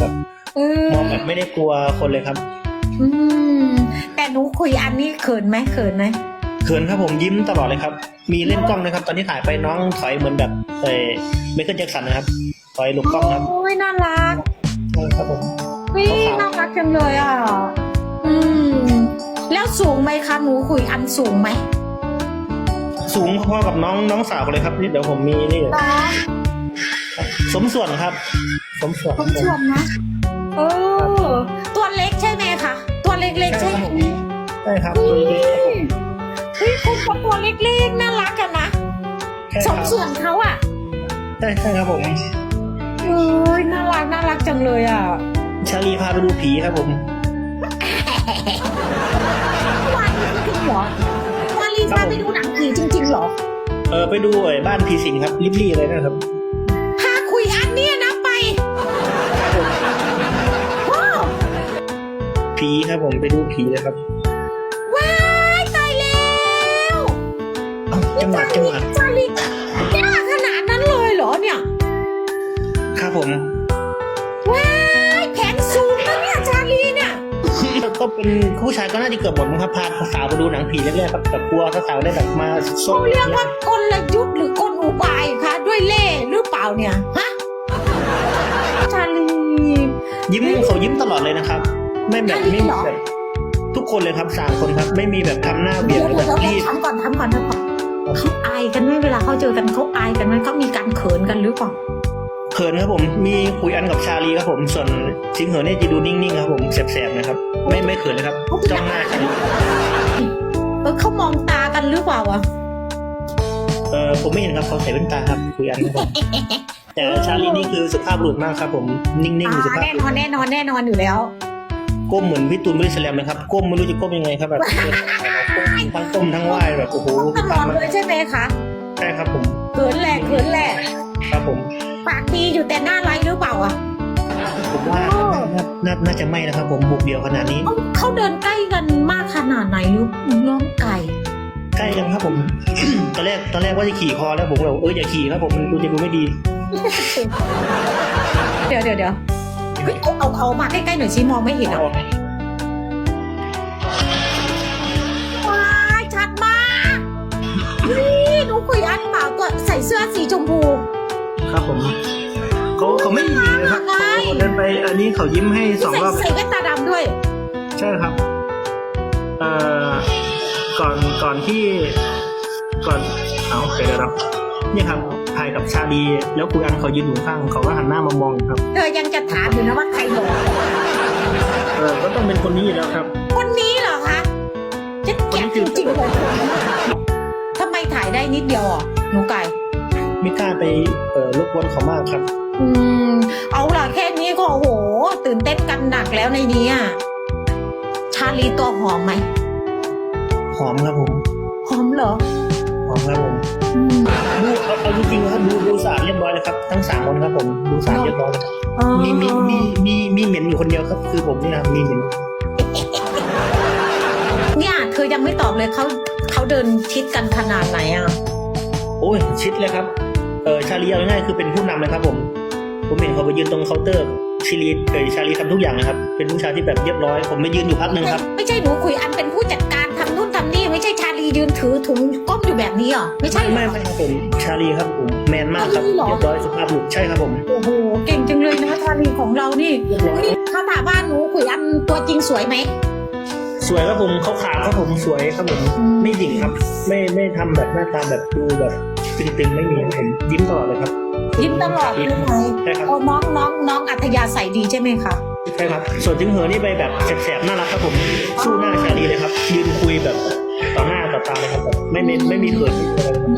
แบบอืมมองแบบไม่ได้กลัวคนเลยครับอืมแต่หนูคุยอันนี้เขินไหมเขินไหมเขินครับผมยิ้มตลอดเลยครับ มีเล่นกล้องนะครับ ตอนที่ถ่ายไปน้องถอยเหมือนแบบเออเมเคิลแจ็คสันนะครับถอยหลบกล้องครับโอ้ยน่ารักใช่ครับผมวิน่ารักจังเลยอะอืมแล้วสูงไหมคะหนูคุยอันสูงไหมสูงพอๆกับน้องน้องสาวเลยครับนี่เดี๋ยวผมมีนี่ตาสมส่วนครับ สมส่วนผมชวนนะเออตัวเล็กใช่ไหมคะตัวเล็กๆใช่ไหมใช่ครับอืตัวเล็กๆครับผมมเฮ้ยคุณก็ตัวเล็กๆน่ารักกันนะใช่สคมรับส่วนเขาอะใช่ใช่ครับผมเอ้ยน่ารักน่ารักจังเลยอะชาลีพาไปดูผีครับผมวาลีจริงๆเหรอวาลีพาไปดูหนังผีจริงๆเหรอ เออไปดูไอ้บ้านผีสิงครับริบลี่เลยนะครับ ผีครับผมไปดูผีเลยครับ ว้ายตายแล้วเอ้าจังหวัดจังหวัดชาลีกล้าขนาดนั้นเลยเหรอเนี่ยครับผม ว้ายแขนสูงนะเนี่ยชาลีเนี่ยก็เป็นผู้ชายก็น่าจะเกือบหมดมั้งครับพาสาวไปดูหนังผีแรกๆครับแต่กลัวสาวๆได้แบบมาซเขาเรียกว่ากลยุทธ์หรือกลอุบายคะด้วยเล่ห์หรือเปล่าเนี่ยฮะชาลียิ้มเขายิ้มตลอดเลยนะครับ ไม่แบบอันนี้ไม่เหรอแบบทุกคนเลยครับสามคนครับ ไม่มีแบบทำหน้าเบี่ยเดี๋งยวหรือเดี๋ยวแบบเดี๋ยวรีบทำก่อนทำก่อนทำก่อนเขาอายกันไหมเวลาเขาเจอกันเขาอายกันไหมเขามีการเขินกันหรือเปล่าเขินครับผมมีคุยอันกับชาลีครับผมส่วนสิงเหอเนี่ยจะดูนิ่งๆครับผมแสบๆนะครับ ไม่ไม่เขินเลยครับจ้องหน้าชาลีเออเขามองตากันหรือเปล่าอะเออผมไม่เห็นครับเขาใส่แว่นตาครับคุยอันครับผมแต่ชาลีนี่คือสุภาพบุรุษมากครับผมนิ่งๆอยู่สุอ่าภาพแน่นอนแน่นอนแน่นอนอยู่แล้ว ก้มเหมือนพี่ตูนบริสแลมเลยครับ ก้มไม่รู้จะก้มยังไงครับแบบทั้งก้มทั้งไหว้แบบโอ้โหตลอดเลยใช่ไหมคะใช่ครับผมเขินแหละเขินแหละครับผม ปากดีอยู่แต่หน้าไรหรือเปล่าอะผมว่าน่าน่าน่าจะไม่นะครับ ผมบุกเดียวขนาดนี้เขาเขาเดินใกล้กันมากขนาดไหนหรือน้องไก่ใกล้กันครับผม ตอนแรกตอนแรกว่าจะขี่คอแล้วผมเลยบอกเอออย่าขี่ครับผมมันดูจะดูไม่ดี เดี๋ยวเดี๋ยวเดี๋ยว เฮ้ยเอาเอาเอามาใกล้ๆหน่อยสิมองไม่เห็นอะว้ายชัดมากนี่หนูคุยอันเปล่าตัวใส่เสื้อสีชมพูครับผมเขาเขาไม่มีเลยครับเขาเดินไปอันนี้เขายิ้มให้สองใส่รอบใส่แว่นตาดำด้วย ใช่ครับเอ่อก่อนก่อนที่ก่อนเอาโอเคแล้วครับนี่ครับ ถ่ายกับชาลี แล้วคุยอันเขายืนอยู่ข้างเขาก็หันหน้ามามองครับ เธอยังจะถามอยู่นะว่าใครหลอกเออก็ต้องเป็นคนนี้อยู่แล้วครับ คนนี้เหรอคะจะแกะจริงๆเลยทำไมถ่ายได้นิดเดียวอะหนูไก่ไม่กล้าไปเอ่อรบกวนเขามากครับ อืม เอาล่ะแค่นี้ก็โอ้โห ตื่นเต้นกันหนักแล้วในนี้อะชาลีตัวหอมไหมหอมครับผม หอมเหรอ หอมครับผมอืม ดูเอาเอาจริงๆนะครับดูดูสะอาดเรียบร้อยเลยครับ ทั้งสามคนครับผมดูสะอาดเรียบร้อยอ๋อมีมีมีมีมีเหม็นอยู่คนเดียวครับ คือผมนี่นะมีเหม็นเนี่ยเธอยังไม่ตอบเลยเขาเขาเดินชิดกันขนาดไหนอะโอ้ยชิดเลยครับเออชาลีเอาง่ายๆคือเป็นผู้นำเลยครับ ผม ผมเห็นเขาไปยืนตรงเคาน์เตอร์ชาลีเออชาลีทำทุกอย่างนะครับเป็นผู้ชายที่แบบเรียบร้อย ผมไปยืนอยู่พักหนึ่งครับ ไม่ใช่หนูคุยอันเป็นผู้จัดการทำนู่นทำนี่ไม่ใช่ชาลี ยืนถือถุงก้มอยู่แบบนี้เหรอไม่ใช่ไม่เหรอไม่ไม่ครับผมชาลีครับผมแมนมากครับชาลีเหรอเรียบร้อยสุภาพบุรุษใช่ครับผมโอ้โหเก่งจังเลยนะชาลีของเรานี่เรียบร้อยนี่เขาถามว่าหนูคุยอันตัวจริงสวยไหมสวยครับผมเขาขาวครับผมสวยครับผมอืมไม่หยิ่งครับ ไม่ไม่ทำแบบหน้าตาแบบดูแบบตึงๆไม่มีครับผมยิ้มตลอดเลยครับ ยิ้มตลอดเลยไหมใช่ครับโอ้น้องน้องน้องอัธยาศัยดีใช่ไหมคะใช่ครับ ส่วนถึงเหอนี่ไปแบบแสบๆน่ารักครับผมสู้หน้าชาลีเลยครับยืนคุยแบบต่อหน้า ต่อตาเลยครับแบบไม่ไม่ไม่มีเขินไม่มีอะไรเลยครับอื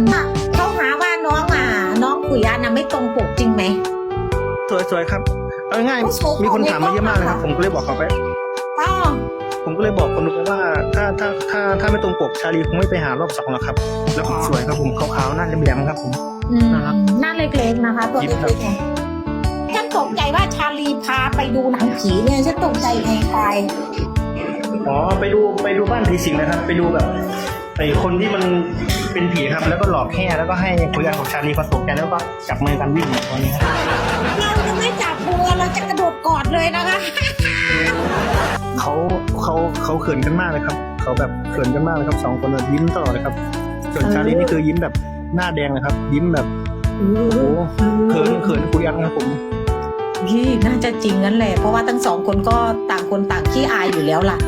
มอะเขาหาว่าน้องอะ น้องคุยอันน่ะไม่ตรงปกจริงไหม สวยๆครับเอาง่ายเขาโชว์ๆมีคนถามมาเยอะมากเลยครับ ผมก็เลยบอกเขาไป อ๋อผมก็เลยบอกคนดูไปว่าถ้าถ้าถ้าถ้าไม่ตรงปกชาลีคงไม่ไปหารอบสองหรอกครับ แล้วผมสวยครับผมขาวๆหน้าแหลมๆครับผม อืมน่ารัก หน้าเล็กๆนะคะ ตัวยิ้มครับเล็กๆไงฉันตกใจว่าชาลีพาไปดูหนังผีเนี่ยฉันตกใจไงไป อ๋อไปดูไปดูบ้านผีสิงนะครับ ไปดูแบบไอ้คนที่มันเป็นผีครับ แล้วก็หลอกแห่แล้วก็ให้คุยกันของชาลีผสมกันแล้วก็จับมือกันวิ่งอย่างนี้ครับเราจะไม่จับมือเราจะกระเลยนะคะเขาเขาเขาเขินกันมากเลยครับเขาแบบเขินกันมากเลยครับสองคนแบบยิ้มตลอดเลยครับ ส่วนชาลีนี่คือยิ้มแบบหน้าแดงเลยครับ ยิ้มแบบโอ้โหเขินเขินคุยกันครับผมพี่น่าจะจริงงั้นแหละเพราะว่าทั้งสองคนก็ต่างคนต่างขี้อายอยู่แล้วล่ะ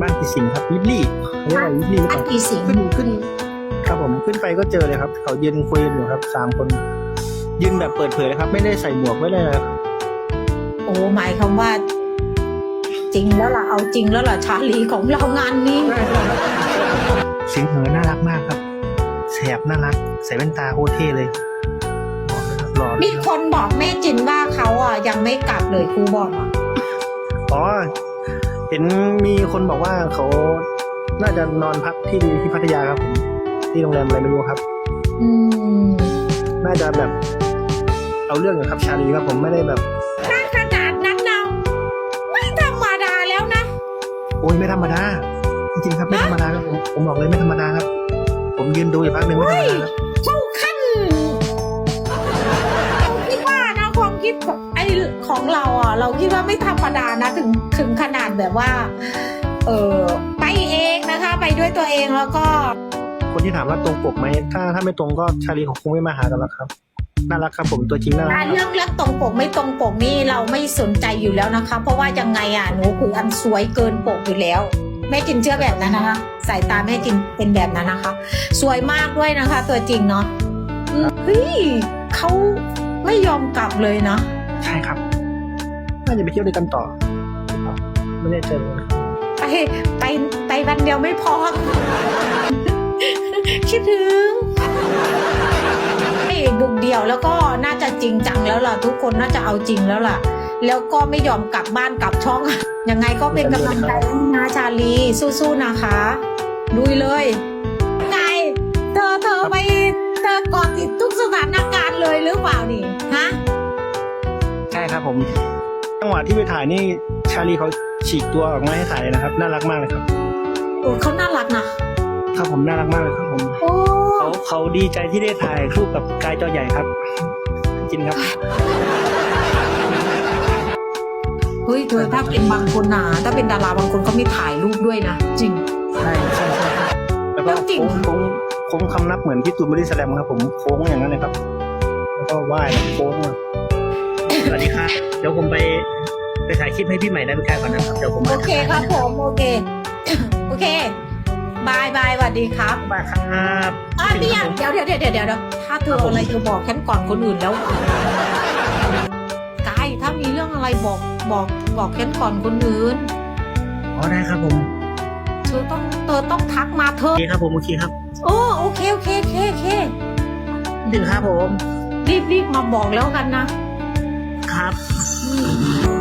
บ้านพี่สิงห์ครับยิบลี่เขาเรียกว่ายิบลี่หรือเปอันล่ากี่สิงขึ้นขึ้น ครับผมขึ้นไปก็เจอเลยครับ เขายืนคุยกันอยู่ครับสามคน ยืนแบบเปิดเผยเลยครับ ไม่ได้ใส่หมวกไม่ได้อะไรครับโอ้หมายความว่า จริงแล้วล่ะเอาจริงแล้วล่ะชาลีของเรางานนี้ สิงห์เหอน่ารักมากครับแสบน่ารักใส่แว่นตาโคตรเท่เลยหล่อเลยมีครับ คนบอกแม่จินว่าเขาอะยังไม่กลับเลยครูบอกอะอ๋อ เห็นมีคนบอกว่าเขาน่าจะนอนพักที่ที่พัทยาครับผมที่โรงแรมอะไรไม่รู้ครับ อืมน่าจะแบบ เอาเรื่องกับครับชาลีครับผมไม่ได้แบบถ้าขนาดนั้นเราไม่ธรรมดาแล้วนะ โอ้ยไม่ธรรมดาจริงๆครับไม่ธรรมดาครับผมผมบอกเลยไม่ธรรมดาครับ ผมยืนดูอยู่พักหนึ่งไม่ธรรมดาครับเข้าขั้นคิดว่านะความคิดของไอของเราอะ เราคิดว่าไม่ธรรมดานะถึงถึงขนาดแบบว่า เออไปเองนะคะ ไปด้วยตัวเองแล้วก็ คนที่ถามว่าตรงปกไหมถ้าถ้าไม่ตรงก็ชาลีของคงไม่มาหากันหรอกครับน่ารักครับผมตัวจริงน่ารักอะคเรื่รัอบงเรื่องตรงปกไม่ตรงปกนี่เราไม่สนใจอยู่แล้วนะคะ เพราะว่ายังไงอะหนูคืออันสวยเกินปกอยู่แล้วแม่จินเชื่อแบบนั้นนะคะ สายตาแม่จินเป็นแบบนั้นนะคะ สวยมากด้วยนะคะ ตัวจริงเนาะอืมเฮ้ยเขาไม่ยอมกลับเลยเนาะใช่ครับ น่าจะไปเที่ยวด้วยกันต่อหรือเปล่าไม่แน่ใจเลยครับไปไปไปวันเดียวไม่พอ คิดถึงไอ้บุกเดี่ยวแล้วก็น่าจะจริงจังแล้วล่ะ ทุกคนน่าจะเอาจริงแล้วล่ะ แล้วก็ไม่ยอมกลับบ้านกลับช่องยังไงก็เป็นกำลังใจให้นะชาลีสู้ๆนะคะลุยเลยไงเธอเธอไปเธอเกาะติดทุกสถานการณ์เลยหรือเปล่านี่ฮะใช่ครับผม จังหวะที่ไปถ่ายนี่ชาลีเขาฉีกตัวออกมาให้ถ่ายเลยนะครับ น่ารักมากเลยครับโอ้เขาน่ารักนะครับผมน่ารักมากเลยครับผมโอ้เขาเขาดีใจที่ได้ถ่ายคู่กับกายจอใหญ่ครับจริงครับเฮ้ยเธอถ้าเป็นบางคนนะถ้าเป็นดาราบางคนก็ไม่ถ่ายรูปด้วยนะจริงใช่ใช่ใช่ครับแล้วก็จริงโค้งโค้งโค้งคำนับเหมือนพี่ตูนบอดี้สแลมครับผมโค้งอย่างนั้นเลยครับ แล้วก็ไหว้แบบโค้งอะสวัสดีครับ เดี๋ยวผมไปไปถ่ายคลิปให้พี่ใหม่ได้พี่กายก่อนนะครับเดี๋ยวผมโอเคครับผมโอเค โอเคบายบายสวัสดีครับมาครับอะพี่อยากเดี๋ยวเดี๋ยวเดี๋ยวเดี๋ยวเดี๋ยวถ้าเธอเอาอะไรจะบอกฉันก่อนคนอื่นแล้วกายถ้ามีเรื่องอะไรบอกบอกบอกฉันก่อนคนอื่นอ๋อได้ครับผมเธอต้องเธอต้องทักมาเธโออเคครับผมโอเคครับโอ้โอเคโอเคโอเคโอเคถึงครับผม รีบรีบมาบอกแล้วกันนะ ครับอืม